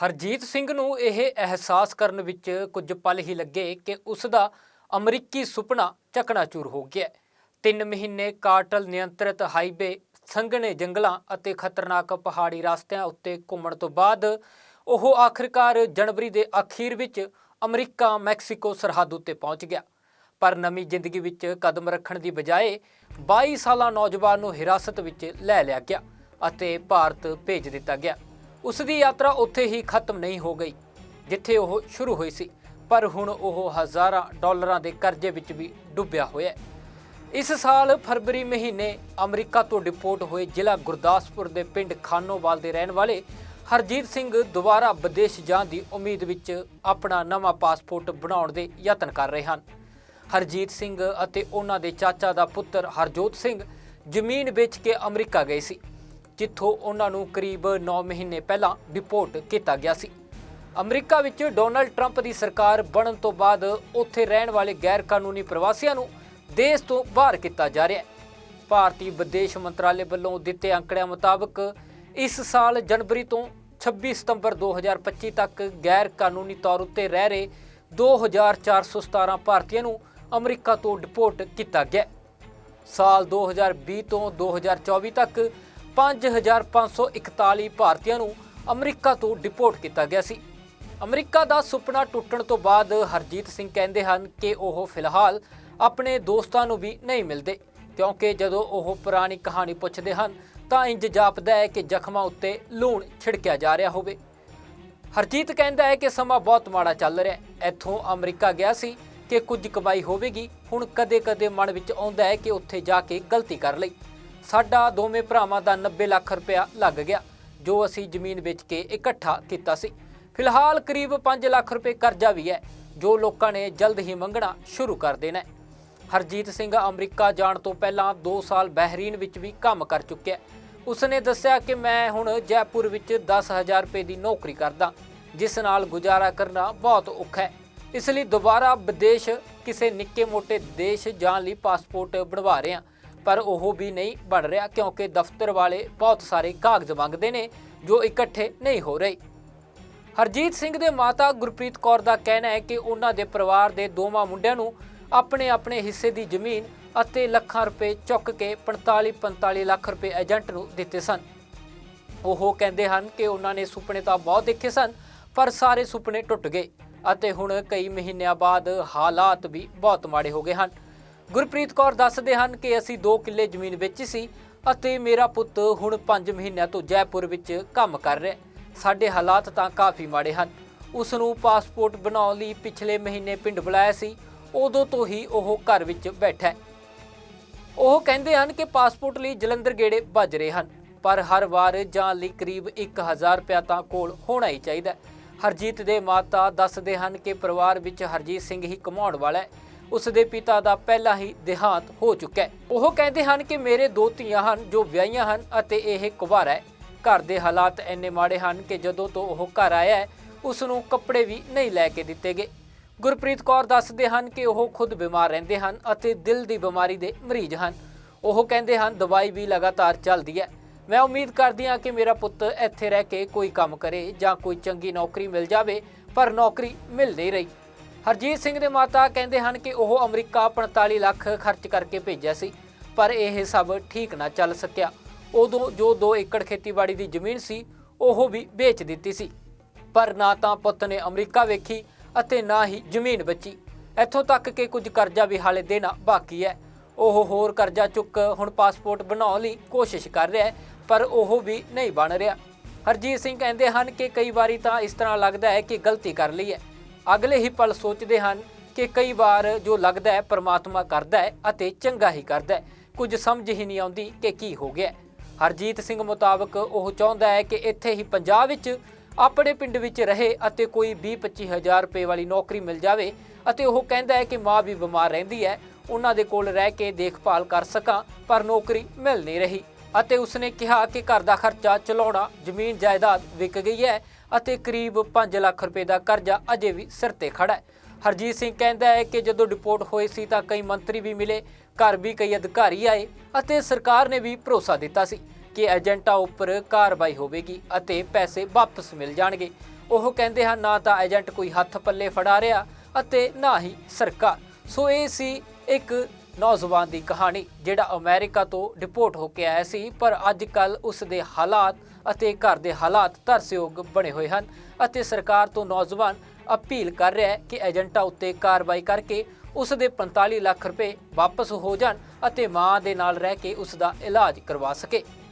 ਹਰਜੀਤ ਸਿੰਘ ਨੂੰ ਇਹ ਅਹਿਸਾਸ ਕਰਨ ਵਿੱਚ ਕੁਝ ਪਲ ਹੀ ਲੱਗੇ ਕਿ ਉਸ ਦਾ ਅਮਰੀਕੀ ਸੁਪਨਾ ਚਕਨਾਚੂਰ ਹੋ ਗਿਆ ਤਿੰਨ ਮਹੀਨੇ ਕਾਟਲ ਨਿਯੰਤਰਿਤ ਹਾਈਵੇ, ਸੰਘਣੇ ਜੰਗਲਾਂ ਅਤੇ ਖਤਰਨਾਕ ਪਹਾੜੀ ਰਸਤਿਆਂ ਉੱਤੇ ਘੁੰਮਣ ਤੋਂ ਬਾਅਦ ਉਹ ਆਖਰਕਾਰ ਜਨਵਰੀ ਦੇ ਅਖੀਰ ਵਿੱਚ ਅਮਰੀਕਾ ਮੈਕਸੀਕੋ ਸਰਹੱਦ ਉੱਤੇ ਪਹੁੰਚ ਗਿਆ। ਪਰ ਨਵੀਂ ਜ਼ਿੰਦਗੀ ਵਿੱਚ ਕਦਮ ਰੱਖਣ ਦੀ ਬਜਾਏ 22 ਸਾਲਾ ਨੌਜਵਾਨ ਨੂੰ ਹਿਰਾਸਤ ਵਿੱਚ ਲੈ ਲਿਆ ਗਿਆ ਅਤੇ ਭਾਰਤ ਭੇਜ ਦਿੱਤਾ ਗਿਆ। ਉਸ ਦੀ ਯਾਤਰਾ ਉੱਥੇ ਹੀ ਖਤਮ ਨਹੀਂ ਹੋ ਗਈ, ਜਿੱਥੇ ਉਹ ਸ਼ੁਰੂ ਹੋਈ ਸੀ, ਪਰ ਹੁਣ ਉਹ ਹਜ਼ਾਰਾਂ ਡਾਲਰਾਂ ਦੇ ਕਰਜ਼ੇ ਵਿੱਚ ਵੀ ਡੁੱਬਿਆ ਹੋਇਆ ਹੈ। ਇਸ ਸਾਲ ਫਰਵਰੀ ਮਹੀਨੇ ਅਮਰੀਕਾ ਤੋਂ ਡਿਪੋਰਟ ਹੋਏ ਜ਼ਿਲ੍ਹਾ ਗੁਰਦਾਸਪੁਰ ਦੇ ਪਿੰਡ ਖਾਨੋਵਾਲ ਦੇ ਰਹਿਣ ਵਾਲੇ ਹਰਜੀਤ ਸਿੰਘ ਦੁਬਾਰਾ ਵਿਦੇਸ਼ ਜਾਣ ਦੀ ਉਮੀਦ ਵਿੱਚ ਆਪਣਾ ਨਵਾਂ ਪਾਸਪੋਰਟ ਬਣਾਉਣ ਦੇ ਯਤਨ ਕਰ ਰਹੇ ਹਨ। ਹਰਜੀਤ ਸਿੰਘ ਅਤੇ ਉਹਨਾਂ ਦੇ ਚਾਚਾ ਦਾ ਪੁੱਤਰ ਹਰਜੋਤ ਸਿੰਘ ਜ਼ਮੀਨ ਵੇਚ ਕੇ ਅਮਰੀਕਾ ਗਏ ਸੀ। ਜਿੱਥੋਂ ਉਹਨਾਂ ਨੂੰ ਕਰੀਬ 9 ਮਹੀਨੇ ਪਹਿਲਾਂ ਡਿਪੋਰਟ ਕੀਤਾ ਗਿਆ ਸੀ ਅਮਰੀਕਾ ਵਿੱਚ ਡੋਨਲਡ ਟਰੰਪ ਦੀ ਸਰਕਾਰ ਬਣਨ ਤੋਂ ਬਾਅਦ ਉੱਥੇ ਰਹਿਣ ਵਾਲੇ ਗੈਰ ਕਾਨੂੰਨੀ ਪ੍ਰਵਾਸੀਆਂ ਨੂੰ ਦੇਸ਼ ਤੋਂ ਬਾਹਰ ਕੀਤਾ ਜਾ ਰਿਹਾ ਹੈ ਭਾਰਤੀ ਵਿਦੇਸ਼ ਮੰਤਰਾਲੇ ਵੱਲੋਂ ਦਿੱਤੇ ਅੰਕੜਿਆਂ ਮੁਤਾਬਕ ਇਸ ਸਾਲ ਜਨਵਰੀ ਤੋਂ 26 ਸਤੰਬਰ 2025 ਤੱਕ ਗੈਰ ਕਾਨੂੰਨੀ ਤੌਰ ਉੱਤੇ ਰਹਿ ਰਹੇ 2417 ਭਾਰਤੀਆਂ ਨੂੰ ਅਮਰੀਕਾ ਤੋਂ ਡਿਪੋਰਟ ਕੀਤਾ ਗਿਆ ਹੈ। ਸਾਲ 2020 ਤੋਂ 2024 ਤੱਕ 5541 ਭਾਰਤੀਆਂ ਨੂੰ ਅਮਰੀਕਾ ਤੋਂ ਡਿਪੋਰਟ ਕੀਤਾ ਗਿਆ ਸੀ। ਅਮਰੀਕਾ ਦਾ ਸੁਪਨਾ ਟੁੱਟਣ ਤੋਂ ਬਾਅਦ ਹਰਜੀਤ ਸਿੰਘ ਕਹਿੰਦੇ ਹਨ ਕਿ ਉਹ ਫਿਲਹਾਲ ਆਪਣੇ ਦੋਸਤਾਂ ਨੂੰ ਵੀ ਨਹੀਂ ਮਿਲਦੇ, ਕਿਉਂਕਿ ਜਦੋਂ ਉਹ ਪੁਰਾਣੀ ਕਹਾਣੀ ਪੁੱਛਦੇ ਹਨ ਤਾਂ ਇੰਜ ਜਾਪਦਾ ਹੈ ਕਿ ਜ਼ਖਮਾਂ ਉੱਤੇ ਲੂਣ ਛਿੜਕਿਆ ਜਾ ਰਿਹਾ ਹੋਵੇ। ਹਰਜੀਤ ਕਹਿੰਦਾ ਹੈ ਕਿ ਸਮਾਂ ਬਹੁਤ ਮਾੜਾ ਚੱਲ ਰਿਹਾ ਹੈ। ਇੱਥੋਂ ਅਮਰੀਕਾ ਗਿਆ ਸੀ ਕਿ ਕੁਝ ਕਮਾਈ ਹੋਵੇਗੀ। ਹੁਣ ਕਦੇ-ਕਦੇ ਮਨ ਵਿੱਚ ਆਉਂਦਾ ਹੈ ਕਿ ਉੱਥੇ ਜਾ ਕੇ ਗਲਤੀ ਕਰ ਲਈ। ਸਾਡਾ ਦੋਵੇਂ ਭਰਾਵਾਂ ਦਾ 90 ਲੱਖ ਰੁਪਇਆ ਲੱਗ ਗਿਆ, ਜੋ ਅਸੀਂ ਜ਼ਮੀਨ ਵੇਚ ਕੇ ਇਕੱਠਾ ਕੀਤਾ ਸੀ। ਫਿਲਹਾਲ ਕਰੀਬ 5 ਲੱਖ ਰੁਪਏ ਕਰਜ਼ਾ ਵੀ ਹੈ, ਜੋ ਲੋਕਾਂ ਨੇ ਜਲਦ ਹੀ ਮੰਗਣਾ ਸ਼ੁਰੂ ਕਰ ਦੇਣਾ ਹਰਜੀਤ ਸਿੰਘ ਅਮਰੀਕਾ ਜਾਣ ਤੋਂ ਪਹਿਲਾਂ 2 ਸਾਲ ਬਹਿਰੀਨ ਵਿੱਚ ਵੀ ਕੰਮ ਕਰ ਚੁੱਕਿਆ ਉਸਨੇ ਦੱਸਿਆ ਕਿ ਮੈਂ ਹੁਣ ਜੈਪੁਰ ਵਿੱਚ 10000 ਰੁਪਏ ਦੀ ਨੌਕਰੀ ਕਰਦਾ, ਜਿਸ ਨਾਲ ਗੁਜ਼ਾਰਾ ਕਰਨਾ ਬਹੁਤ ਔਖਾ ਹੈ। ਇਸ ਲਈ ਦੁਬਾਰਾ ਵਿਦੇਸ਼ ਕਿਸੇ ਨਿੱਕੇ ਮੋਟੇ ਦੇਸ਼ ਜਾਣ ਲਈ ਪਾਸਪੋਰਟ ਬਣਵਾ ਰਿਹਾ ਪਰ ਉਹ ਵੀ ਨਹੀਂ ਬਣ ਰਿਹਾ ਕਿਉਂਕਿ ਦਫ਼ਤਰ ਵਾਲੇ ਬਹੁਤ ਸਾਰੇ ਕਾਗਜ਼ ਮੰਗਦੇ ਨੇ ਜੋ ਇਕੱਠੇ ਨਹੀਂ ਹੋ ਰਹੇ। ਹਰਜੀਤ ਸਿੰਘ ਦੇ ਮਾਤਾ ਗੁਰਪ੍ਰੀਤ ਕੌਰ ਦਾ ਕਹਿਣਾ ਹੈ ਕਿ ਉਹਨਾਂ ਦੇ ਪਰਿਵਾਰ ਦੇ ਦੋਵਾਂ ਮੁੰਡਿਆਂ ਨੂੰ ਆਪਣੇ ਆਪਣੇ ਹਿੱਸੇ ਦੀ ਜ਼ਮੀਨ ਅਤੇ ਲੱਖਾਂ ਰੁਪਏ ਚੁੱਕ ਕੇ 45-45 ਲੱਖ ਰੁਪਏ ਏਜੰਟ ਨੂੰ ਦਿੱਤੇ ਸਨ। ਉਹ ਕਹਿੰਦੇ ਹਨ ਕਿ ਉਹਨਾਂ ਨੇ ਸੁਪਨੇ ਤਾਂ ਬਹੁਤ ਦੇਖੇ ਸਨ, ਪਰ ਸਾਰੇ ਸੁਪਨੇ ਟੁੱਟ ਗਏ ਅਤੇ ਹੁਣ ਕਈ ਮਹੀਨਿਆਂ ਬਾਅਦ ਹਾਲਾਤ ਵੀ ਬਹੁਤ ਮਾੜੇ ਹੋ ਗਏ ਹਨ। ਗੁਰਪ੍ਰੀਤ ਕੌਰ ਦੱਸਦੇ ਹਨ ਕਿ ਅਸੀਂ 2 ਕਿੱਲੇ ਜ਼ਮੀਨ ਵੇਚੀ ਸੀ ਅਤੇ ਮੇਰਾ ਪੁੱਤ ਹੁਣ 5 ਮਹੀਨਿਆਂ ਤੋਂ ਜੈਪੁਰ ਵਿੱਚ ਕੰਮ ਕਰ ਰਿਹਾ ਸਾਡੇ ਹਾਲਾਤ ਤਾਂ ਕਾਫੀ ਮਾੜੇ ਹਨ। ਉਸ ਨੂੰ ਪਾਸਪੋਰਟ ਬਣਾਉਣ ਲਈ ਪਿਛਲੇ ਮਹੀਨੇ ਪਿੰਡ ਬੁਲਾਇਆ ਸੀ। ਉਦੋਂ ਤੋਂ ਹੀ ਉਹ ਘਰ ਵਿੱਚ ਬੈਠਾ ਹੈ। ਉਹ ਕਹਿੰਦੇ ਹਨ ਕਿ ਪਾਸਪੋਰਟ ਲਈ ਜਲੰਧਰ ਗੇੜੇ ਵੱਜ ਰਹੇ ਹਨ, ਪਰ ਹਰ ਵਾਰ ਜਾਣ ਲਈ ਕਰੀਬ 1000 ਰੁਪਇਆ ਤਾਂ ਕੋਲ ਹੋਣਾ ਹੀ ਚਾਹੀਦਾ ਹਰਜੀਤ ਦੇ ਮਾਤਾ ਦੱਸਦੇ ਹਨ ਕਿ ਪਰਿਵਾਰ ਵਿੱਚ ਹਰਜੀਤ ਸਿੰਘ ਹੀ ਕਮਾਉਣ ਵਾਲਾ ਹੈ। ਉਸ ਦੇ ਪਿਤਾ ਦਾ ਪਹਿਲਾਂ ਹੀ ਦੇਹਾਂਤ ਹੋ ਚੁੱਕਾ ਹੈ। ਉਹ ਕਹਿੰਦੇ ਹਨ ਕਿ ਮੇਰੇ ਦੋ ਧੀਆਂ ਹਨ ਜੋ ਵਿਆਹੀਆਂ ਹਨ ਅਤੇ ਇਹ ਕੁਵਾਰਾ ਹੈ। ਘਰ ਦੇ ਹਾਲਾਤ ਇੰਨੇ ਮਾੜੇ ਹਨ ਕਿ ਜਦੋਂ ਤੋਂ ਉਹ ਘਰ ਆਇਆ ਹੈ ਉਸ ਨੂੰ ਕੱਪੜੇ ਵੀ ਨਹੀਂ ਲੈ ਕੇ ਦਿੱਤੇ ਗਏ। ਗੁਰਪ੍ਰੀਤ ਕੌਰ ਦੱਸਦੇ ਹਨ ਕਿ ਉਹ ਖੁਦ ਬਿਮਾਰ ਰਹਿੰਦੇ ਹਨ ਅਤੇ ਦਿਲ ਦੀ ਬਿਮਾਰੀ ਦੇ ਮਰੀਜ਼ ਹਨ। ਉਹ ਕਹਿੰਦੇ ਹਨ, ਦਵਾਈ ਵੀ ਲਗਾਤਾਰ ਚੱਲਦੀ ਹੈ। ਮੈਂ ਉਮੀਦ ਕਰਦੀ ਹਾਂ ਕਿ ਮੇਰਾ ਪੁੱਤ ਇੱਥੇ ਰਹਿ ਕੇ ਕੋਈ ਕੰਮ ਕਰੇ ਜਾਂ ਕੋਈ ਚੰਗੀ ਨੌਕਰੀ ਮਿਲ ਜਾਵੇ, ਪਰ ਨੌਕਰੀ ਮਿਲ ਨਹੀਂ ਰਹੀ। ਹਰਜੀਤ ਸਿੰਘ ਦੇ ਮਾਤਾ ਕਹਿੰਦੇ ਹਨ ਕਿ ਉਹ ਅਮਰੀਕਾ 45 ਲੱਖ ਖਰਚ ਕਰਕੇ ਭੇਜਿਆ ਸੀ, ਪਰ ਇਹ ਸਭ ਠੀਕ ਨਾ ਚੱਲ ਸਕਿਆ। ਉਦੋਂ ਜੋ 2 ਏਕੜ ਖੇਤੀਬਾੜੀ ਦੀ ਜ਼ਮੀਨ ਸੀ, ਉਹ ਵੀ ਵੇਚ ਦਿੱਤੀ ਸੀ। ਪਰ ਨਾ ਤਾਂ ਪੁੱਤ ਨੇ ਅਮਰੀਕਾ ਵੇਖੀ ਅਤੇ ਨਾ ਹੀ ਜ਼ਮੀਨ ਬਚੀ। ਇੱਥੋਂ ਤੱਕ ਕਿ ਕੁਝ ਕਰਜ਼ਾ ਵੀ ਹਾਲੇ ਦੇਣਾ ਬਾਕੀ ਹੈ। ਉਹ ਹੋਰ ਕਰਜ਼ਾ ਚੁੱਕ ਹੁਣ ਪਾਸਪੋਰਟ ਬਣਾਉਣ ਲਈ ਕੋਸ਼ਿਸ਼ ਕਰ ਰਿਹਾ ਹੈ, ਪਰ ਉਹ ਵੀ ਨਹੀਂ ਬਣ ਰਿਹਾ। ਹਰਜੀਤ ਸਿੰਘ ਕਹਿੰਦੇ ਹਨ ਕਿ ਕਈ ਵਾਰੀ ਤਾਂ ਇਸ ਤਰ੍ਹਾਂ ਲੱਗਦਾ ਹੈ ਕਿ ਗਲਤੀ ਕਰ ਲਈ ਹੈ। ਅਗਲੇ ਹੀ ਪਲ ਸੋਚਦੇ ਹਨ ਕਿ ਕਈ ਵਾਰ ਜੋ ਲੱਗਦਾ ਹੈ ਪ੍ਰਮਾਤਮਾ ਕਰਦਾ ਹੈ ਅਤੇ ਚੰਗਾ ਹੀ ਕਰਦਾ ਹੈ। ਕੁਝ ਸਮਝ ਹੀ ਨਹੀਂ ਆਉਂਦੀ ਕਿ ਕੀ ਹੋ ਗਿਆ ਹਰਜੀਤ ਸਿੰਘ ਮੁਤਾਬਕ ਉਹ ਚਾਹੁੰਦਾ ਹੈ ਕਿ ਇੱਥੇ ਹੀ ਪੰਜਾਬ ਵਿੱਚ ਆਪਣੇ ਪਿੰਡ ਵਿੱਚ ਰਹੇ ਅਤੇ ਕੋਈ 20-25 ਹਜ਼ਾਰ ਰੁਪਏ ਵਾਲੀ ਨੌਕਰੀ ਮਿਲ ਜਾਵੇ ਅਤੇ ਉਹ ਕਹਿੰਦਾ ਹੈ ਕਿ ਮਾਂ ਵੀ ਬਿਮਾਰ ਰਹਿੰਦੀ ਹੈ। ਉਹਨਾਂ ਦੇ ਕੋਲ ਰਹਿ ਕੇ ਦੇਖਭਾਲ ਕਰ ਸਕਾਂ, ਪਰ ਨੌਕਰੀ ਮਿਲ ਨਹੀਂ ਰਹੀ ਅਤੇ ਉਸਨੇ ਕਿਹਾ ਕਿ ਘਰ ਦਾ ਖਰਚਾ ਚਲਾਉਣਾ ਜ਼ਮੀਨ ਜਾਇਦਾਦ ਵਿਕ ਗਈ ਹੈ ਅਤੇ ਕਰੀਬ 5 ਲੱਖ ਰੁਪਏ ਦਾ ਕਰਜ਼ਾ ਅਜੇ ਵੀ ਸਿਰ ਤੇ ਖੜਾ ਹੈ। ਹਰਜੀਤ ਸਿੰਘ ਕਹਿੰਦਾ ਹੈ ਕਿ ਜਦੋਂ ਡਿਪੋਰਟ ਹੋਏ ਸੀ ਤਾਂ ਕਈ ਮੰਤਰੀ ਵੀ ਮਿਲੇ, ਘਰ ਵੀ ਕਈ ਅਧਿਕਾਰੀ ਆਏ ਅਤੇ ਸਰਕਾਰ ਨੇ ਵੀ ਭਰੋਸਾ ਦਿੱਤਾ ਸੀ ਕਿ ਏਜੰਟਾਂ ਉੱਪਰ ਕਾਰਵਾਈ ਹੋਵੇਗੀ ਅਤੇ ਪੈਸੇ ਵਾਪਸ ਮਿਲ ਜਾਣਗੇ। ਉਹ ਕਹਿੰਦੇ ਹਨ, ਨਾ ਤਾਂ ਏਜੰਟ ਕੋਈ ਹੱਥ ਪੱਲੇ ਫੜਾ ਰਿਹਾ ਅਤੇ ਨਾ ਹੀ ਸਰਕਾਰ। ਸੋ ਇਹ ਸੀ ਇੱਕ ਨੌਜਵਾਨ ਦੀ ਕਹਾਣੀ, ਜਿਹੜਾ ਅਮਰੀਕਾ ਤੋਂ ਡਿਪੋਰਟ ਹੋ ਕੇ ਆਇਆ ਸੀ, ਪਰ ਅੱਜ ਕੱਲ ਉਸ ਦੇ ਹਾਲਾਤ ਅਤੇ ਘਰ ਦੇ ਹਾਲਾਤ ਤਰਸਯੋਗ ਬਣੇ ਹੋਏ ਹਨ ਅਤੇ ਸਰਕਾਰ ਤੋਂ ਨੌਜਵਾਨ ਅਪੀਲ ਕਰ ਰਿਹਾ ਹੈ ਕਿ ਏਜੰਟਾਂ ਉੱਤੇ ਕਾਰਵਾਈ ਕਰਕੇ ਉਸ ਦੇ 45 ਲੱਖ ਰੁਪਏ ਵਾਪਸ ਹੋ ਜਾਣ ਅਤੇ ਮਾਂ ਦੇ ਨਾਲ ਰਹਿ ਕੇ ਉਸ ਦਾ ਇਲਾਜ ਕਰਵਾ ਸਕੇ।